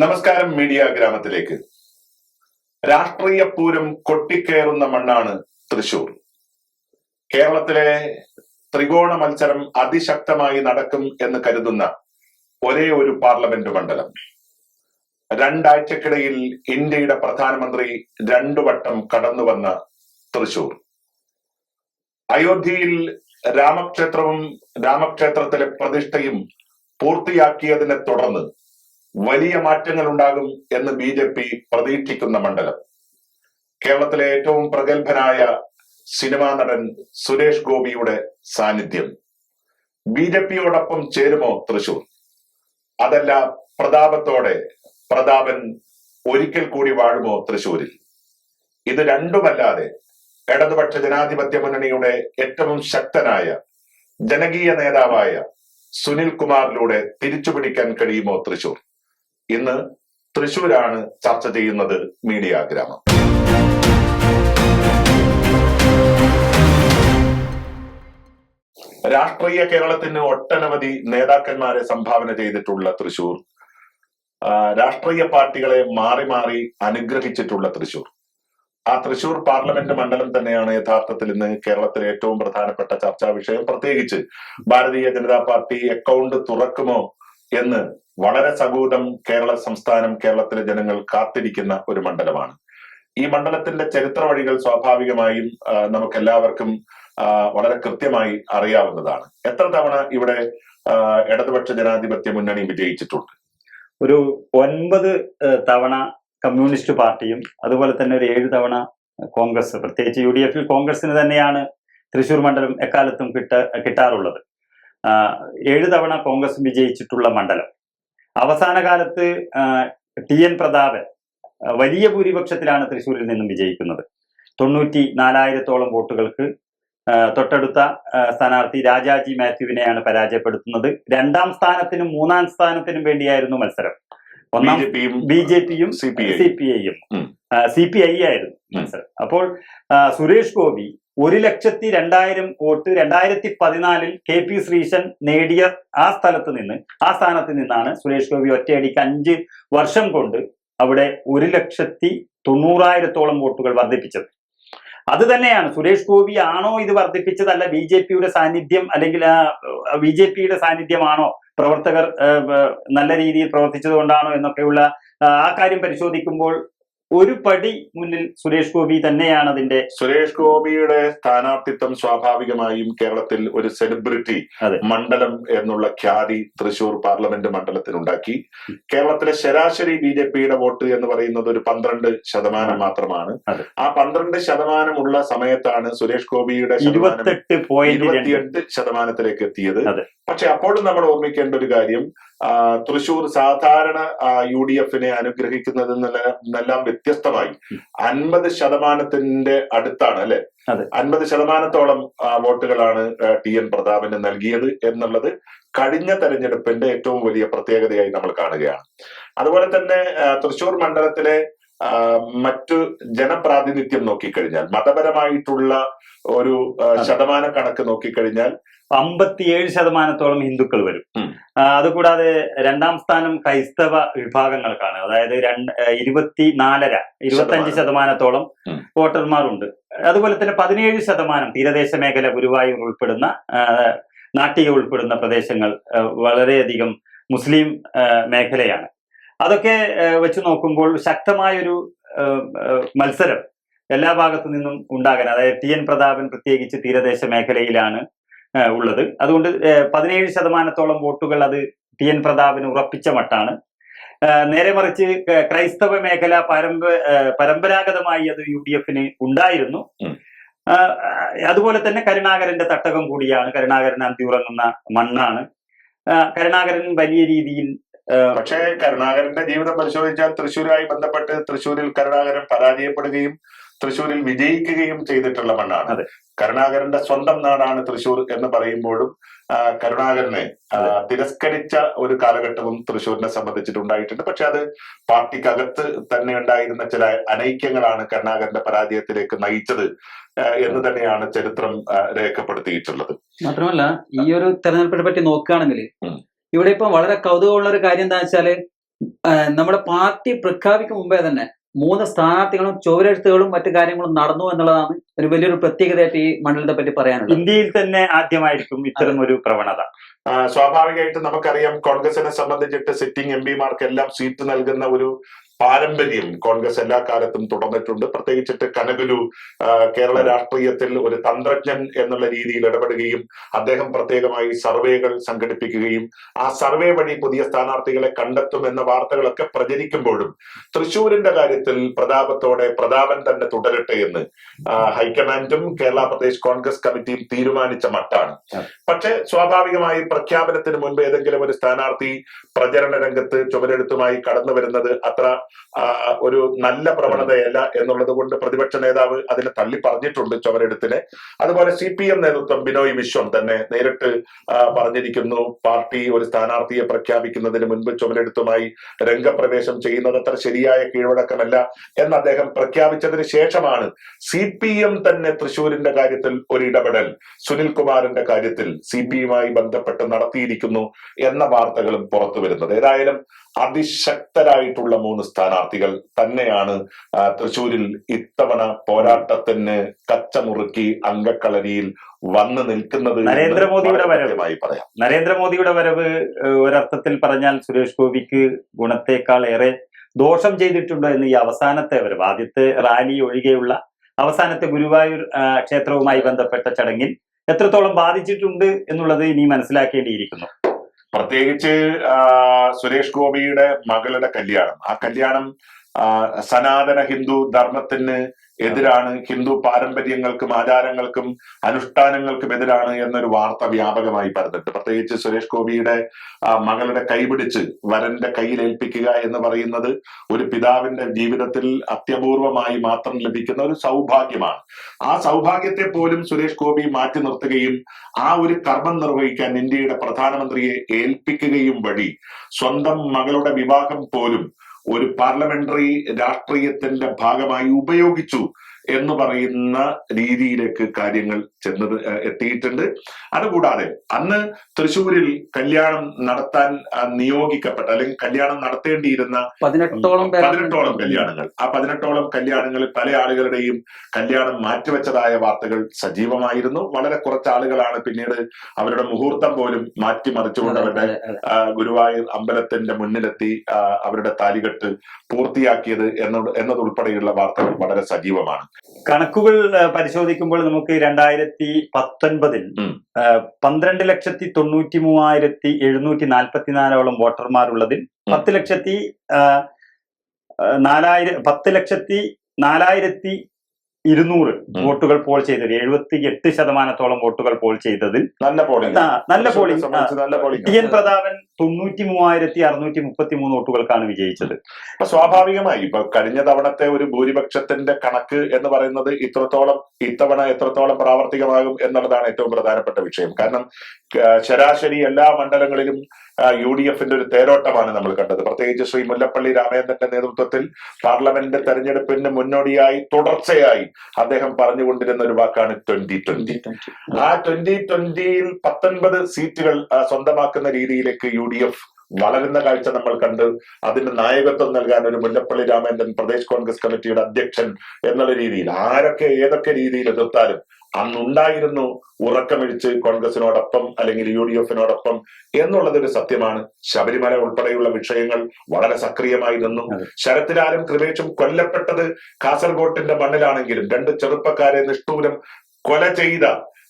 നമസ്കാരം മീഡിയ ഗ്രാമത്തിലേക്ക്. രാഷ്ട്രീയ പൂരം കൊട്ടിക്കയറുന്ന മണ്ണാണ് തൃശൂർ. കേരളത്തിലെ ത്രികോണ മത്സരം അതിശക്തമായി നടക്കും എന്ന് കരുതുന്ന ഒരേ ഒരു പാർലമെന്റ് മണ്ഡലം. രണ്ടാഴ്ചക്കിടയിൽ ഇന്ത്യയുടെ പ്രധാനമന്ത്രി രണ്ടു വട്ടം കടന്നു വന്ന തൃശൂർ. അയോധ്യയിൽ രാമക്ഷേത്രവും രാമക്ഷേത്രത്തിലെ പ്രതിഷ്ഠയും പൂർത്തിയാക്കിയതിനെ തുടർന്ന് വലിയ മാറ്റങ്ങൾ ഉണ്ടാകും എന്ന് ബി ജെ പി പ്രതീക്ഷിക്കുന്ന മണ്ഡലം. കേരളത്തിലെ ഏറ്റവും പ്രഗത്ഭനായ സിനിമാ നടൻ സുരേഷ് ഗോപിയുടെ സാന്നിധ്യം. ബി ജെ പിയോടൊപ്പം ചേരുമോ തൃശൂർ? അതല്ല പ്രതാപത്തോടെ പ്രതാപൻ ഒരിക്കൽ കൂടി വാഴുമോ തൃശൂരിൽ? ഇത് രണ്ടുമല്ലാതെ ഇടതുപക്ഷ ജനാധിപത്യ മുന്നണിയുടെ ഏറ്റവും ശക്തനായ ജനകീയ നേതാവായ സുനിൽ കുമാറിലൂടെ തിരിച്ചുപിടിക്കാൻ കഴിയുമോ തൃശൂർ? ഇന്ന് തൃശൂരാണ് ചർച്ച ചെയ്യുന്നത് മീഡിയ ഗ്രാമം. രാഷ്ട്രീയ കേരളത്തിന് ഒട്ടനവധി നേതാക്കന്മാരെ സംഭാവന ചെയ്തിട്ടുള്ള തൃശൂർ. രാഷ്ട്രീയ പാർട്ടികളെ മാറി മാറി അനുഗ്രഹിച്ചിട്ടുള്ള തൃശൂർ. ആ തൃശൂർ പാർലമെന്റ് മണ്ഡലം തന്നെയാണ് യഥാർത്ഥത്തിൽ ഇന്ന് കേരളത്തിലെ ഏറ്റവും പ്രധാനപ്പെട്ട ചർച്ചാ വിഷയം. പ്രത്യേകിച്ച് ഭാരതീയ ജനതാ പാർട്ടി അക്കൗണ്ട് തുറക്കുമോ എന്ന് വളരെ സകൂതം കേരള സംസ്ഥാനം കേരളത്തിലെ ജനങ്ങൾ കാത്തിരിക്കുന്ന ഒരു മണ്ഡലമാണ്. ഈ മണ്ഡലത്തിന്റെ ചരിത്ര വഴികൾ സ്വാഭാവികമായും നമുക്ക് എല്ലാവർക്കും വളരെ കൃത്യമായി അറിയാവുന്നതാണ്. എത്ര തവണ ഇവിടെ ഇടതുപക്ഷ ജനാധിപത്യ മുന്നണി വിജയിച്ചിട്ടുണ്ട്? ഒരു ഒൻപത് തവണ കമ്മ്യൂണിസ്റ്റ് പാർട്ടിയും അതുപോലെ തന്നെ ഒരു ഏഴ് തവണ കോൺഗ്രസ്. പ്രത്യേകിച്ച് യു ഡി എഫിൽ കോൺഗ്രസിന് തന്നെയാണ് തൃശൂർ മണ്ഡലം എക്കാലത്തും കിട്ട കിട്ടാറുള്ളത്. ഏഴ് തവണ കോൺഗ്രസ് വിജയിച്ചിട്ടുള്ള മണ്ഡലം. അവസാന കാലത്ത് ടി എൻ പ്രതാപൻ വലിയ ഭൂരിപക്ഷത്തിലാണ് തൃശ്ശൂരിൽ നിന്നും വിജയിക്കുന്നത്. തൊണ്ണൂറ്റി നാലായിരത്തോളം വോട്ടുകൾക്ക് തൊട്ടടുത്ത സ്ഥാനാർത്ഥി രാജാജി മാത്യുവിനെയാണ് പരാജയപ്പെടുത്തുന്നത്. രണ്ടാം സ്ഥാനത്തിനും മൂന്നാം സ്ഥാനത്തിനും വേണ്ടിയായിരുന്നു മത്സരം. ഒന്നാം ബി ജെ പിയും സി പി ഐയും. സി പി ഐ ആയിരുന്നു മത്സരം. അപ്പോൾ സുരേഷ് ഗോപി ഒരു ലക്ഷത്തി രണ്ടായിരം വോട്ട് രണ്ടായിരത്തി പതിനാലിൽ കെ പി ശ്രീശൻ നേടിയ ആ സ്ഥലത്ത് നിന്ന് ആ സ്ഥാനത്ത് നിന്നാണ് സുരേഷ് ഗോപി ഒറ്റയടിക്ക് അഞ്ച് വർഷം കൊണ്ട് അവിടെ ഒരു ലക്ഷത്തി തൊണ്ണൂറായിരത്തോളം വോട്ടുകൾ വർദ്ധിപ്പിച്ചത്. അത് തന്നെയാണ് സുരേഷ് ഗോപി ആണോ ഇത് വർദ്ധിപ്പിച്ചതല്ല ബി ജെ പിയുടെ സാന്നിധ്യം അല്ലെങ്കിൽ ബി ജെ പിയുടെ സാന്നിധ്യമാണോ പ്രവർത്തകർ നല്ല രീതിയിൽ പ്രവർത്തിച്ചത് കൊണ്ടാണോ എന്നൊക്കെയുള്ള ആ കാര്യം പരിശോധിക്കുമ്പോൾ ഒരു പടി മുന്നിൽ സുരേഷ് ഗോപി തന്നെയാണ് അതിന്റെ സുരേഷ് ഗോപിയുടെ സ്ഥാനാർത്ഥിത്വം സ്വാഭാവികമായും കേരളത്തിൽ ഒരു സെലിബ്രിറ്റി മണ്ഡലം എന്നുള്ള ഖ്യാതി തൃശൂർ പാർലമെന്റ് മണ്ഡലത്തിനുണ്ടാക്കി. കേരളത്തിലെ ശരാശരി ബി ജെ പിയുടെ വോട്ട് എന്ന് പറയുന്നത് ഒരു പന്ത്രണ്ട് ശതമാനം മാത്രമാണ്. ആ പന്ത്രണ്ട് ശതമാനമുള്ള സമയത്താണ് സുരേഷ് ഗോപിയുടെ ഇരുപത്തെട്ട് പോയിന്റ് ഇരുപത്തിയെട്ട് ശതമാനത്തിലേക്ക് എത്തിയത്. പക്ഷെ അപ്പോഴും നമ്മൾ ഓർമ്മിക്കേണ്ട ഒരു കാര്യം തൃശൂർ സാധാരണ യു ഡി എഫിനെ അനുഗ്രഹിക്കുന്നതിൽ നിന്നെല്ലാം വ്യത്യസ്തമായി. അൻപത് ശതമാനത്തിന്റെ അടുത്താണ് അല്ലെ. അൻപത് ശതമാനത്തോളം വോട്ടുകളാണ് ടി എൻ പ്രതാപന് നൽകിയത് എന്നുള്ളത് കഴിഞ്ഞ തെരഞ്ഞെടുപ്പിന്റെ ഏറ്റവും വലിയ പ്രത്യേകതയായി നമ്മൾ കാണുകയാണ്. അതുപോലെ തന്നെ തൃശൂർ മണ്ഡലത്തിലെ മറ്റു ജനപ്രാതിനിധ്യം നോക്കിക്കഴിഞ്ഞാൽ മതപരമായിട്ടുള്ള ഒരു ശതമാന കണക്ക് നോക്കിക്കഴിഞ്ഞാൽ അമ്പത്തിയേഴ് ശതമാനത്തോളം ഹിന്ദുക്കൾ വരും. അതുകൂടാതെ രണ്ടാം സ്ഥാനം ക്രൈസ്തവ വിഭാഗങ്ങൾക്കാണ്. അതായത് രണ്ട് ഇരുപത്തി നാലര ഇരുപത്തഞ്ച് ശതമാനത്തോളം. വോട്ടർമാരുണ്ട്. അതുപോലെ തന്നെ പതിനേഴ് ശതമാനം തീരദേശ മേഖല ഗുരുവായൂർ ഉൾപ്പെടുന്ന നാട്ടിക ഉൾപ്പെടുന്ന പ്രദേശങ്ങൾ വളരെയധികം മുസ്ലിം മേഖലയാണ്. അതൊക്കെ വെച്ച് നോക്കുമ്പോൾ ശക്തമായൊരു മത്സരം എല്ലാ ഭാഗത്തു നിന്നും ഉണ്ടാകാൻ അതായത് ടി എൻ പ്രതാപൻ പ്രത്യേകിച്ച് തീരദേശ മേഖലയിലാണ് ഉള്ളത്. അതുകൊണ്ട് പതിനേഴ് ശതമാനത്തോളം വോട്ടുകൾ അത് ടി എൻ പ്രതാപിന് ഉറപ്പിച്ച മട്ടാണ്. നേരെ മറിച്ച് ക്രൈസ്തവ മേഖല പരമ്പ പരമ്പരാഗതമായി അത് യു ഡി എഫിന് ഉണ്ടായിരുന്നു. അതുപോലെ തന്നെ കരുണാകരന്റെ തട്ടകം കൂടിയാണ്. കരുണാകരൻ അന്തിയുറങ്ങുന്ന മണ്ണാണ്. കരുണാകരൻ വലിയ രീതിയിൽ പക്ഷേ കരുണാകരന്റെ ജീവിതം പരിശോധിച്ചാൽ തൃശ്ശൂരുമായി ബന്ധപ്പെട്ട് തൃശ്ശൂരിൽ കരുണാകരൻ പരാജയപ്പെടുകയും തൃശ്ശൂരിൽ വിജയിക്കുകയും ചെയ്തിട്ടുള്ള മണ്ണാണ്. അതെ. കരുണാകരന്റെ സ്വന്തം നാടാണ് തൃശൂർ എന്ന് പറയുമ്പോഴും കരുണാകരനെ തിരസ്കരിച്ച ഒരു കാലഘട്ടവും തൃശ്ശൂരിനെ സംബന്ധിച്ചിട്ടുണ്ടായിട്ടുണ്ട്. പക്ഷെ അത് പാർട്ടിക്കകത്ത് തന്നെ ഉണ്ടായിരുന്ന ചില അനൈക്യങ്ങളാണ് കരുണാകരന്റെ പരാജയത്തിലേക്ക് നയിച്ചത് എന്ന് തന്നെയാണ് ചരിത്രം രേഖപ്പെടുത്തിയിട്ടുള്ളത്. മാത്രമല്ല ഈ ഒരു തെരഞ്ഞെടുപ്പിനെ പറ്റി നോക്കുകയാണെങ്കിൽ ഇവിടെ ഇപ്പം വളരെ കൗതുകമുള്ള ഒരു കാര്യം എന്താ വെച്ചാൽ നമ്മുടെ പാർട്ടി പ്രഖ്യാപിക്കും മുമ്പേ തന്നെ മൂന്ന് സ്ഥാനാർത്ഥികളും ചുവരെഴുത്തുകളും മറ്റു കാര്യങ്ങളും നടന്നു എന്നുള്ളതാണ് ഒരു വലിയൊരു പ്രത്യേകതയായിട്ട് ഈ മണ്ഡലത്തെ പറ്റി പറയാനുള്ളത്. ഇന്ത്യയിൽ തന്നെ ആദ്യമായിരിക്കും ഇത്തരം ഒരു പ്രവണത. സ്വാഭാവികമായിട്ടും സ്വാഭാവികമായിട്ട് നമുക്കറിയാം കോൺഗ്രസിനെ സംബന്ധിച്ചിട്ട് സിറ്റിംഗ് എം പിമാർക്ക് എല്ലാം സീറ്റ് നൽകുന്ന ഒരു പാരമ്പര്യം കോൺഗ്രസ് എല്ലാ കാലത്തും തുടർന്നിട്ടുണ്ട്. പ്രത്യേകിച്ചിട്ട് കനകലു കേരള രാഷ്ട്രീയത്തിൽ ഒരു തന്ത്രജ്ഞൻ എന്നുള്ള രീതിയിൽ ഇടപെടുകയും അദ്ദേഹം പ്രത്യേകമായി സർവേകൾ സംഘടിപ്പിക്കുകയും ആ സർവേ വഴി പുതിയ സ്ഥാനാർത്ഥികളെ കണ്ടെത്തും എന്ന വാർത്തകളൊക്കെ പ്രചരിക്കുമ്പോഴും തൃശൂരിന്റെ കാര്യത്തിൽ പ്രതാപത്തോടെ പ്രതാപൻ തന്നെ തുടരട്ടെ എന്ന് ഹൈക്കമാൻഡും കേരള പ്രദേശ് കോൺഗ്രസ് കമ്മിറ്റിയും തീരുമാനിച്ച മട്ടാണ്. പക്ഷെ സ്വാഭാവികമായി പ്രഖ്യാപനത്തിന് മുൻപ് ഏതെങ്കിലും ഒരു സ്ഥാനാർത്ഥി പ്രചരണ രംഗത്ത് ചുമരെഴുത്തുമായി കടന്നു വരുന്നത് അത്ര ഒരു നല്ല പ്രവണതയല്ല എന്നുള്ളത് കൊണ്ട് പ്രതിപക്ഷ നേതാവ് അതിനെ തള്ളി പറഞ്ഞിട്ടുണ്ട് ചുമരെടുത്തിനെ. അതുപോലെ സി പി എം നേതൃത്വം ബിനോയ് വിശ്വം തന്നെ നേരിട്ട് പറഞ്ഞിരിക്കുന്നു പാർട്ടി ഒരു സ്ഥാനാർത്ഥിയെ പ്രഖ്യാപിക്കുന്നതിന് മുൻപ് ചുമരെടുത്തുമായി രംഗപ്രവേശം ചെയ്യുന്നത് അത്ര ശരിയായ കീഴ്വഴക്കമല്ല എന്ന് അദ്ദേഹം പ്രഖ്യാപിച്ചതിന് ശേഷമാണ് സി പി എം തന്നെ തൃശൂരിന്റെ കാര്യത്തിൽ ഒരു ഇടപെടൽ സുനിൽ കുമാറിന്റെ കാര്യത്തിൽ സി പി യുമായി ബന്ധപ്പെട്ട് നടത്തിയിരിക്കുന്നു എന്ന വാർത്തകളും പുറത്തു വരുന്നത് ഏതായാലും അതിശക്തരായിട്ടുള്ള മൂന്ന് സ്ഥാനാർത്ഥികൾ തന്നെയാണ് തൃശൂരിൽ ഇത്തവണ പോരാട്ടത്തിന് കച്ചമുറുക്കി അങ്കക്കളരിയിൽ വന്നു നിൽക്കുന്നത് നരേന്ദ്രമോദിയുടെ വരവ്. പറയാം നരേന്ദ്രമോദിയുടെ വരവ് ഒരർത്ഥത്തിൽ പറഞ്ഞാൽ സുരേഷ് ഗോപിക്ക് ഗുണത്തേക്കാൾ ഏറെ ദോഷം ചെയ്തിട്ടുണ്ടോ എന്ന് ഈ അവസാനത്തെ വരവ് ആദ്യത്തെ റാലി ഒഴികെയുള്ള അവസാനത്തെ ഗുരുവായൂർ ക്ഷേത്രവുമായി ബന്ധപ്പെട്ട ചടങ്ങിൽ എത്രത്തോളം ബാധിച്ചിട്ടുണ്ട് എന്നുള്ളത് ഇനി മനസ്സിലാക്കേണ്ടിയിരിക്കുന്നു പ്രത്യേകിച്ച് സുരേഷ് ഗോപിയുടെ മകളുടെ കല്യാണം. ആ കല്യാണം സനാതന ഹിന്ദു ധർമ്മത്തിന് എതിരാണ് ഹിന്ദു പാരമ്പര്യങ്ങൾക്കും ആചാരങ്ങൾക്കും അനുഷ്ഠാനങ്ങൾക്കും എതിരാണ് എന്നൊരു വാർത്ത വ്യാപകമായി പരന്നിട്ട്. പ്രത്യേകിച്ച് സുരേഷ് ഗോപിയുടെ മകളുടെ കൈപിടിച്ച് വരന്റെ കയ്യിൽ ഏൽപ്പിക്കുക എന്ന് പറയുന്നത് ഒരു പിതാവിന്റെ ജീവിതത്തിൽ അത്യപൂർവമായി മാത്രം ലഭിക്കുന്ന ഒരു സൗഭാഗ്യമാണ്. ആ സൗഭാഗ്യത്തെ പോലും സുരേഷ് ഗോപി മാറ്റി നിർത്തുകയും ആ ഒരു കർമ്മം നിർവഹിക്കാൻ ഇന്ത്യയുടെ പ്രധാനമന്ത്രിയെ ഏൽപ്പിക്കുകയും വഴി സ്വന്തം മകളുടെ വിവാഹം പോലും ഒരു പാർലമെന്ററി രാഷ്ട്രീയത്തിന്റെ ഭാഗമായി ഉപയോഗിച്ചു. എന്ന് പറയുന്ന രീതിയിലേക്ക് കാര്യങ്ങൾ ചെന്നത് എത്തിയിട്ടുണ്ട്. അതുകൂടാതെ അന്ന് തൃശ്ശൂരിൽ കല്യാണം നടത്താൻ നിയോഗിക്കപ്പെട്ട അല്ലെങ്കിൽ കല്യാണം നടത്തേണ്ടിയിരുന്ന പതിനെട്ടോളം പതിനെട്ടോളം കല്യാണങ്ങൾ. ആ പതിനെട്ടോളം കല്യാണങ്ങളിൽ പല ആളുകളുടെയും കല്യാണം മാറ്റിവെച്ചതായ വാർത്തകൾ സജീവമായിരുന്നു. വളരെ കുറച്ച് ആളുകളാണ് പിന്നീട് അവരുടെ മുഹൂർത്തം പോലും മാറ്റിമറിച്ചുകൊണ്ട് അവരുടെ ഗുരുവായൂർ അമ്പലത്തിന്റെ മുന്നിലെത്തി അവരുടെ താലികെട്ട് പൂർത്തിയാക്കിയത് എന്നത് എന്നതുൾപ്പെടെയുള്ള വാർത്തകൾ വളരെ സജീവമാണ്. കണക്കുകൾ പരിശോധിക്കുമ്പോൾ നമുക്ക് രണ്ടായിരത്തി പത്തൊൻപതിൽ പന്ത്രണ്ട് ലക്ഷത്തി തൊണ്ണൂറ്റി മൂവായിരത്തി എഴുന്നൂറ്റി നാൽപ്പത്തിനാലോളം വോട്ടർമാരുള്ളതിൽ പത്ത് ലക്ഷത്തി നാലായിരം പത്ത് ലക്ഷത്തി നാലായിരത്തി ഇരുന്നൂറ് വോട്ടുകൾ പോൾ ചെയ്തത് എഴുപത്തി എട്ട് ശതമാനത്തോളം വോട്ടുകൾ പോൾ ചെയ്തതിൽ നല്ല പോളിംഗ്. നല്ല പോളിംഗ്. ടി എൻ പ്രതാപൻ തൊണ്ണൂറ്റി മൂവായിരത്തി അറുന്നൂറ്റി മുപ്പത്തി മൂന്ന് വോട്ടുകൾക്കാണ് വിജയിച്ചത്. അപ്പൊ സ്വാഭാവികമായി ഇപ്പൊ കഴിഞ്ഞ തവണത്തെ ഒരു ഭൂരിപക്ഷത്തിന്റെ കണക്ക് എന്ന് പറയുന്നത് ഇത്രത്തോളം ഇത്തവണ എത്രത്തോളം പ്രാവർത്തികമാകും എന്നുള്ളതാണ് ഏറ്റവും പ്രധാനപ്പെട്ട വിഷയം. കാരണം ശരാശരി എല്ലാ മണ്ഡലങ്ങളിലും യു ഡി എഫിന്റെ ഒരു തേരോട്ടമാണ് നമ്മൾ കണ്ടത്. പ്രത്യേകിച്ച് ശ്രീ മുല്ലപ്പള്ളി രാമചന്ദ്രന്റെ നേതൃത്വത്തിൽ പാർലമെന്റ് തെരഞ്ഞെടുപ്പിന് മുന്നോടിയായി തുടർച്ചയായി അദ്ദേഹം പറഞ്ഞുകൊണ്ടിരുന്ന ഒരു വാക്കാണ് ട്വന്റി ട്വന്റി. ആ ട്വന്റി ട്വന്റിയിൽ പത്തൊൻപത് സീറ്റുകൾ സ്വന്തമാക്കുന്ന രീതിയിലേക്ക് യു ഡി എഫ് വളരുന്ന കാഴ്ച നമ്മൾ കണ്ട് അതിന് നായകത്വം നൽകാൻ ഒരു മുല്ലപ്പള്ളി രാമേന്ദ്രൻ പ്രദേശ് കോൺഗ്രസ് കമ്മിറ്റിയുടെ അധ്യക്ഷൻ എന്നുള്ള രീതിയിൽ ആരൊക്കെ ഏതൊക്കെ രീതിയിൽ എതിർത്താലും അന്നുണ്ടായിരുന്നു ഉറക്കമിഴിച്ച് കോൺഗ്രസിനോടൊപ്പം അല്ലെങ്കിൽ യു ഡി എഫിനോടൊപ്പം എന്നുള്ളതൊരു സത്യമാണ്. ശബരിമല ഉൾപ്പെടെയുള്ള വിഷയങ്ങൾ വളരെ സക്രിയമായി നിന്നു. ശരത്തിലാലും കൃപേഷും കൊല്ലപ്പെട്ടത് കാസർഗോട്ടിന്റെ മണ്ണിലാണെങ്കിലും രണ്ട് ചെറുപ്പക്കാരെ നിഷ്ഠൂരം കൊല ചെയ്ത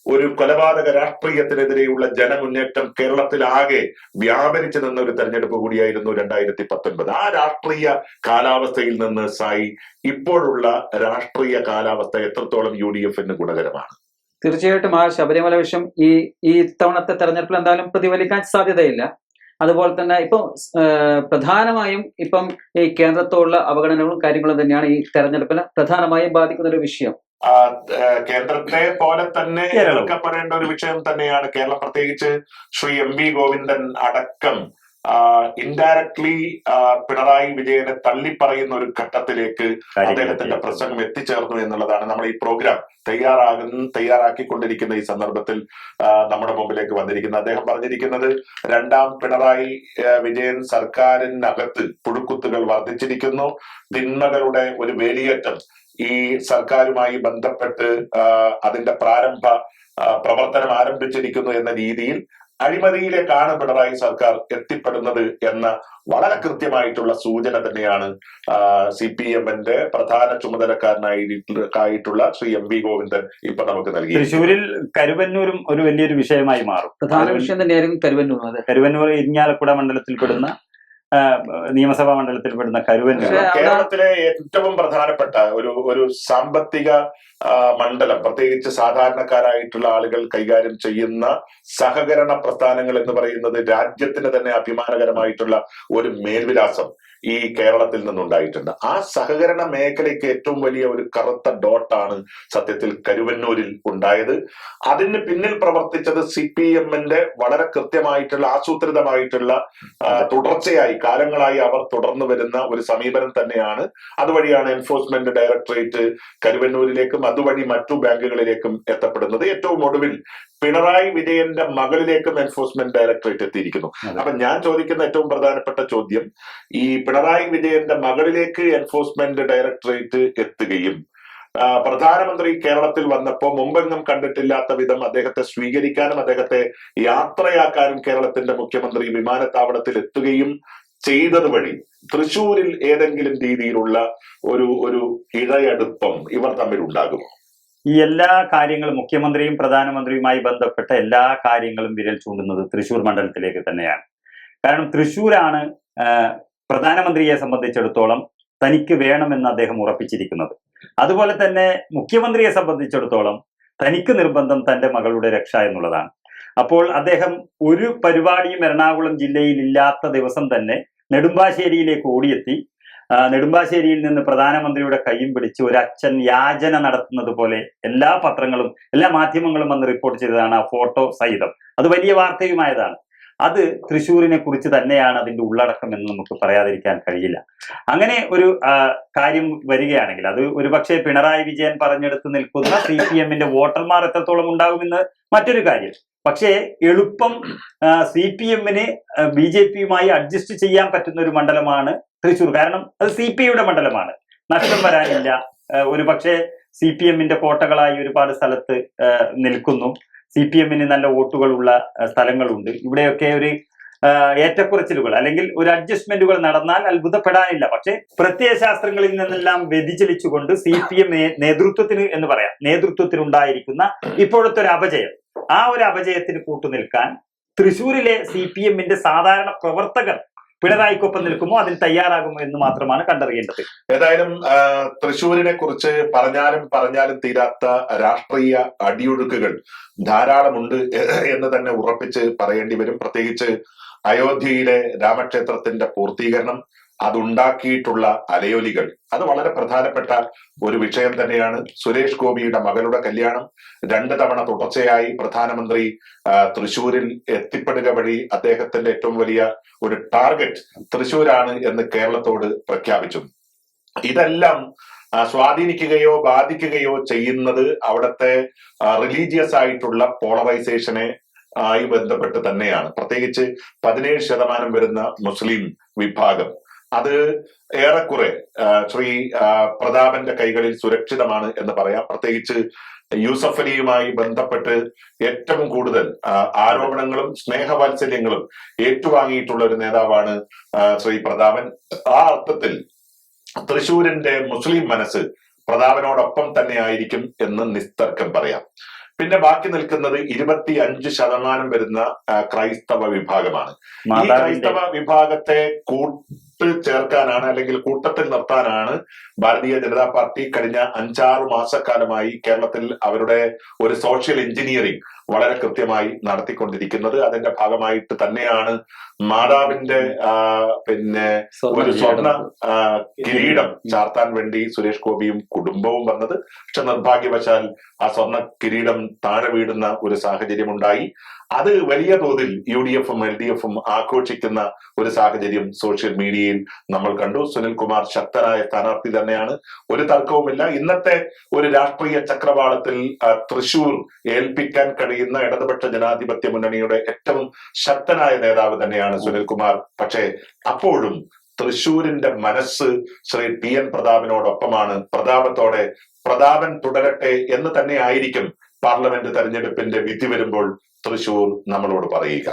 ഒരു കൊലപാതക രാഷ്ട്രീയത്തിനെതിരെയുള്ള ജനമുന്നേറ്റം കേരളത്തിലാകെ വ്യാപരിച്ചു നിന്ന ഒരു തെരഞ്ഞെടുപ്പ് കൂടിയായിരുന്നു രണ്ടായിരത്തി പത്തൊൻപത് ആ രാഷ്ട്രീയ കാലാവസ്ഥയിൽ നിന്ന് സായി ഇപ്പോഴുള്ള രാഷ്ട്രീയ കാലാവസ്ഥ എത്രത്തോളം യു ഡി എഫിന് ഗുണകരമാണ്? തീർച്ചയായിട്ടും ആ ശബരിമല വിഷയം ഈ ഈ ഇത്തവണത്തെ തെരഞ്ഞെടുപ്പിൽ എന്തായാലും പ്രതിഫലിക്കാൻ സാധ്യതയില്ല. അതുപോലെ തന്നെ ഇപ്പം പ്രധാനമായും ഇപ്പം ഈ കേന്ദ്രത്തോടുള്ള അവഗണനകളും കാര്യങ്ങളും തന്നെയാണ് ഈ തെരഞ്ഞെടുപ്പിനെ പ്രധാനമായും ബാധിക്കുന്ന ഒരു വിഷയം. കേന്ദ്രത്തെ പോലെ തന്നെ എടുക്കപ്പെടേണ്ട എതിർക്കപ്പെടേണ്ട ഒരു വിഷയം തന്നെയാണ് കേരളം. പ്രത്യേകിച്ച് ശ്രീ എം വി ഗോവിന്ദൻ അടക്കം ഇൻഡയറക്ട്ലി പിണറായി വിജയനെ തള്ളിപ്പറയുന്ന ഒരു ഘട്ടത്തിലേക്ക് അദ്ദേഹത്തിന്റെ പ്രസംഗം എത്തിച്ചേർന്നു എന്നുള്ളതാണ് നമ്മൾ ഈ പ്രോഗ്രാം തയ്യാറാകുന്ന തയ്യാറാക്കിക്കൊണ്ടിരിക്കുന്ന ഈ സന്ദർഭത്തിൽ നമ്മുടെ മുമ്പിലേക്ക് വന്നിരിക്കുന്നത്. അദ്ദേഹം പറഞ്ഞിരിക്കുന്നത് രണ്ടാം പിണറായി വിജയൻ സർക്കാരിനകത്ത് പുഴുക്കുത്തുകൾ വർദ്ധിച്ചിരിക്കുന്നു. തിന്മകളുടെ ഒരു വേലിയേറ്റം ഈ സർക്കാരുമായി ബന്ധപ്പെട്ട് അതിന്റെ പ്രാരംഭ പ്രവർത്തനം ആരംഭിച്ചിരിക്കുന്നു എന്ന രീതിയിൽ അഴിമതിയിലേക്കാണ് പിണറായി സർക്കാർ എത്തിപ്പെടുന്നത് എന്ന വളരെ കൃത്യമായിട്ടുള്ള സൂചന തന്നെയാണ് സി പി എമ്മിന്റെ പ്രധാന ചുമതലക്കാരനായിട്ടുള്ള ശ്രീ എം വി ഗോവിന്ദൻ ഇപ്പൊ നമുക്ക് നൽകി. തൃശ്ശൂരിൽ കരുവന്നൂരും ഒരു വലിയൊരു വിഷയമായി മാറും. പ്രധാന വിഷയം തന്നെയായിരുന്നു കരുവന്നൂർ കരുവന്നൂർ ഇരിഞ്ഞാലക്കുട മണ്ഡലത്തിൽപ്പെടുന്ന നിയമസഭാ മണ്ഡലത്തിൽ പെടുന്ന കരുവൻ കേരളത്തിലെ ഏറ്റവും പ്രധാനപ്പെട്ട ഒരു ഒരു സാമ്പത്തിക മണ്ഡലം. പ്രത്യേകിച്ച് സാധാരണക്കാരായിട്ടുള്ള ആളുകൾ കൈകാര്യം ചെയ്യുന്ന സഹകരണ പ്രസ്ഥാനങ്ങൾ എന്ന് പറയുന്നത് രാജ്യത്തിന് തന്നെ അഭിമാനകരമായിട്ടുള്ള ഒരു മേൽവിലാസം ഈ കേരളത്തിൽ നിന്നുണ്ടായിട്ടുണ്ട്. ആ സഹകരണ മേഖലയ്ക്ക് ഏറ്റവും വലിയ ഒരു കറുത്ത ഡോട്ടാണ് സത്യത്തിൽ കരുവന്നൂരിൽ ഉണ്ടായത്. അതിന് പിന്നിൽ പ്രവർത്തിച്ചത് സി പി എമ്മിന്റെ വളരെ കൃത്യമായിട്ടുള്ള ആസൂത്രിതമായിട്ടുള്ള തുടർച്ചയായി കാലങ്ങളായി അവർ തുടർന്നു വരുന്ന ഒരു സമീപനം തന്നെയാണ്. അതുവഴിയാണ് എൻഫോഴ്സ്മെന്റ് ഡയറക്ടറേറ്റ് കരുവന്നൂരിലേക്കും അതുവഴി മറ്റു ബാങ്കുകളിലേക്കും എത്തപ്പെടുന്നത് ഏറ്റവും ഒടുവിൽ പിണറായി വിജയന്റെ മകളിലേക്കും എൻഫോഴ്സ്മെന്റ് ഡയറക്ടറേറ്റ് എത്തിയിരിക്കുന്നു. അപ്പൊ ഞാൻ ചോദിക്കുന്ന ഏറ്റവും പ്രധാനപ്പെട്ട ചോദ്യം ഈ പിണറായി വിജയന്റെ മകളിലേക്ക് എൻഫോഴ്സ്മെന്റ് ഡയറക്ടറേറ്റ് എത്തുകയും പ്രധാനമന്ത്രി കേരളത്തിൽ വന്നപ്പോൾ മുമ്പെങ്ങും കണ്ടിട്ടില്ലാത്ത വിധം അദ്ദേഹത്തെ സ്വീകരിക്കാനും അദ്ദേഹത്തെ യാത്രയാക്കാനും കേരളത്തിന്റെ മുഖ്യമന്ത്രി വിമാനത്താവളത്തിൽ എത്തുകയും ചെയ്തത് വഴി തൃശൂരിൽ ഏതെങ്കിലും രീതിയിലുള്ള ഒരു ഒരു ഇഴയടുപ്പം ഇവർ തമ്മിൽ ഉണ്ടാകുമോ ഈ എല്ലാ കാര്യങ്ങളും മുഖ്യമന്ത്രിയും പ്രധാനമന്ത്രിയുമായി ബന്ധപ്പെട്ട എല്ലാ കാര്യങ്ങളും വിരൽ ചൂണ്ടുന്നത് തൃശൂർ മണ്ഡലത്തിലേക്ക് തന്നെയാണ്. കാരണം തൃശൂരാണ് പ്രധാനമന്ത്രിയെ സംബന്ധിച്ചിടത്തോളം തനിക്ക് വേണമെന്ന് അദ്ദേഹം ഉറപ്പിച്ചിരിക്കുന്നത്. അതുപോലെ തന്നെ മുഖ്യമന്ത്രിയെ സംബന്ധിച്ചിടത്തോളം തനിക്ക് നിർബന്ധം തന്റെ മകളുടെ രക്ഷ എന്നുള്ളതാണ്. അപ്പോൾ അദ്ദേഹം ഒരു പരിപാടിയും എറണാകുളം ജില്ലയിൽ ഇല്ലാത്ത ദിവസം തന്നെ നെടുമ്പാശ്ശേരിയിലേക്ക് ഓടിയെത്തി. നെടുമ്പാശ്ശേരിയിൽ നിന്ന് പ്രധാനമന്ത്രിയുടെ കൈയും പിടിച്ച് ഒരു അച്ഛൻ യാചന നടത്തുന്നത് പോലെ എല്ലാ പത്രങ്ങളും എല്ലാ മാധ്യമങ്ങളും വന്ന് റിപ്പോർട്ട് ചെയ്തതാണ് ആ ഫോട്ടോ സഹിതം. അത് വലിയ വാർത്തയുമായതാണ്. അത് തൃശ്ശൂരിനെ കുറിച്ച് തന്നെയാണ് അതിന്റെ ഉള്ളടക്കം എന്ന് നമുക്ക് പറയാതിരിക്കാൻ കഴിയില്ല. അങ്ങനെ ഒരു കാര്യം വരികയാണെങ്കിൽ അത് ഒരുപക്ഷെ പിണറായി വിജയൻ പറഞ്ഞെടുത്ത് നിൽക്കുന്ന സി പി എമ്മിന്റെ വോട്ടർമാർ എത്രത്തോളം ഉണ്ടാകുമെന്ന് മറ്റൊരു കാര്യം. പക്ഷേ എളുപ്പം സി പി എമ്മിന് ബി ജെ പിയുമായി അഡ്ജസ്റ്റ് ചെയ്യാൻ പറ്റുന്ന ഒരു മണ്ഡലമാണ് തൃശ്ശൂർ. കാരണം അത് സി പി ഐയുടെ മണ്ഡലമാണ്. നഷ്ടം വരാനില്ല. ഒരു പക്ഷേ സി പി എമ്മിന്റെ കോട്ടകളായി ഒരുപാട് സ്ഥലത്ത് നിൽക്കുന്നു. സി പി എമ്മിന് നല്ല വോട്ടുകളുള്ള സ്ഥലങ്ങളുണ്ട്. ഇവിടെയൊക്കെ ഒരു ഏറ്റക്കുറച്ചിലുകൾ അല്ലെങ്കിൽ ഒരു അഡ്ജസ്റ്റ്മെന്റുകൾ നടന്നാൽ അത്ഭുതപ്പെടാനില്ല. പക്ഷേ പ്രത്യയശാസ്ത്രങ്ങളിൽ നിന്നെല്ലാം വ്യതിചലിച്ചുകൊണ്ട് സി പി എം നേതൃത്വത്തിന് എന്ന് പറയാം. നേതൃത്വത്തിനുണ്ടായിരിക്കുന്ന ഇപ്പോഴത്തെ ഒരു അപജയം. ആ ഒരു അപജയത്തിന് കൂട്ടുനിൽക്കാൻ തൃശൂരിലെ സി പി എമ്മിന്റെ സാധാരണ പ്രവർത്തകർ പിണറായിക്കൊപ്പം നിൽക്കുമോ? അതിൽ തയ്യാറാകുമോ എന്ന് മാത്രമാണ് കണ്ടറിയേണ്ടത്. ഏതായാലും തൃശൂരിനെ കുറിച്ച് പറഞ്ഞാലും പറഞ്ഞാലും തീരാത്ത രാഷ്ട്രീയ അടിയൊഴുക്കുകൾ ധാരാളമുണ്ട് എന്ന് തന്നെ ഉറപ്പിച്ച് പറയേണ്ടി വരും. പ്രത്യേകിച്ച് അയോധ്യയിലെ രാമക്ഷേത്രത്തിന്റെ പൂർത്തീകരണം അതുണ്ടാക്കിയിട്ടുള്ള അലയൊലികൾ. അത് വളരെ പ്രധാനപ്പെട്ട ഒരു വിഷയം തന്നെയാണ്. സുരേഷ് ഗോപിയുടെ മകളുടെ കല്യാണം രണ്ട് തവണ തുടർച്ചയായി പ്രധാനമന്ത്രി തൃശൂരിൽ എത്തിപ്പെടുക വഴി അദ്ദേഹത്തിന്റെ ഏറ്റവും വലിയ ഒരു ടാർഗറ്റ് തൃശൂരാണ് എന്ന് കേരളത്തോട് പ്രഖ്യാപിച്ചു. ഇതെല്ലാം സ്വാധീനിക്കുകയോ ബാധിക്കുകയോ ചെയ്യുന്നത് അവിടുത്തെ റിലീജിയസ് ആയിട്ടുള്ള പോളറൈസേഷനെ ആയി ബന്ധപ്പെട്ട് തന്നെയാണ്. പ്രത്യേകിച്ച് പതിനേഴ് ശതമാനം വരുന്ന മുസ്ലിം വിഭാഗം. അത് ഏറെക്കുറെ ശ്രീ പ്രതാപന്റെ കൈകളിൽ സുരക്ഷിതമാണ് എന്ന് പറയാം. പ്രത്യേകിച്ച് യൂസഫ് അലിയുമായി ബന്ധപ്പെട്ട് ഏറ്റവും കൂടുതൽ ആരോപണങ്ങളും സ്നേഹവാത്സല്യങ്ങളും ഏറ്റുവാങ്ങിയിട്ടുള്ള ഒരു നേതാവാണ് ശ്രീ പ്രതാപൻ. ആ അർത്ഥത്തിൽ തൃശൂരിന്റെ മുസ്ലിം മനസ്സ് പ്രതാപനോടൊപ്പം തന്നെ ആയിരിക്കും എന്ന് നിസ്തർക്കം പറയാം. പിന്നെ ബാക്കി നിൽക്കുന്നത് ഇരുപത്തി അഞ്ച് ശതമാനം വരുന്ന ക്രൈസ്തവ വിഭാഗമാണ്. ഈ ക്രൈസ്തവ വിഭാഗത്തെ കൂട്ട് ചേർക്കാനാണ് അല്ലെങ്കിൽ കൂട്ടത്തിൽ നിർത്താനാണ് ഭാരതീയ ജനതാ പാർട്ടി കഴിഞ്ഞ അഞ്ചാറ് മാസക്കാലമായി കേരളത്തിൽ അവരുടെ ഒരു സോഷ്യൽ എഞ്ചിനീയറിംഗ് വളരെ കൃത്യമായി നടത്തിക്കൊണ്ടിരിക്കുന്നത്. അതിന്റെ ഭാഗമായിട്ട് തന്നെയാണ് മാതാവിന്റെ പിന്നെ ഒരു സ്വർണ കിരീടം. ചാർത്താൻ വേണ്ടി സുരേഷ് ഗോപിയും കുടുംബവും വന്നത്. പക്ഷെ നിർഭാഗ്യവശാൽ ആ സ്വർണ കിരീടം താഴെ വീടുന്ന ഒരു സാഹചര്യം ഉണ്ടായി അത് വലിയ തോതിൽ യു ഡി എഫും എൽ ഡി എഫും ആഘോഷിക്കുന്ന ഒരു സാഹചര്യം സോഷ്യൽ മീഡിയയിൽ നമ്മൾ കണ്ടു. സുനിൽകുമാർ ശക്തനായ സ്ഥാനാർത്ഥി തന്നെയാണ്. ഒരു തർക്കവുമില്ല. ഇന്നത്തെ ഒരു രാഷ്ട്രീയ ചക്രവാളത്തിൽ തൃശൂർ ഏൽപ്പിക്കാൻ കഴിയുന്ന ഇടതുപക്ഷ ജനാധിപത്യ മുന്നണിയുടെ ഏറ്റവും ശക്തനായ നേതാവ് തന്നെയാണ് സുനിൽകുമാർ പക്ഷേ അപ്പോഴും തൃശൂരിന്റെ മനസ്സ് ശ്രീ ടി എൻ പ്രതാപിനോടൊപ്പമാണ്. പ്രതാപത്തോടെ പ്രതാപൻ തുടരട്ടെ എന്ന് തന്നെ ആയിരിക്കും പാർലമെന്റ് തെരഞ്ഞെടുപ്പിന്റെ വിധി വരുമ്പോൾ തൃശൂർ നമ്മളോട് പറയുക.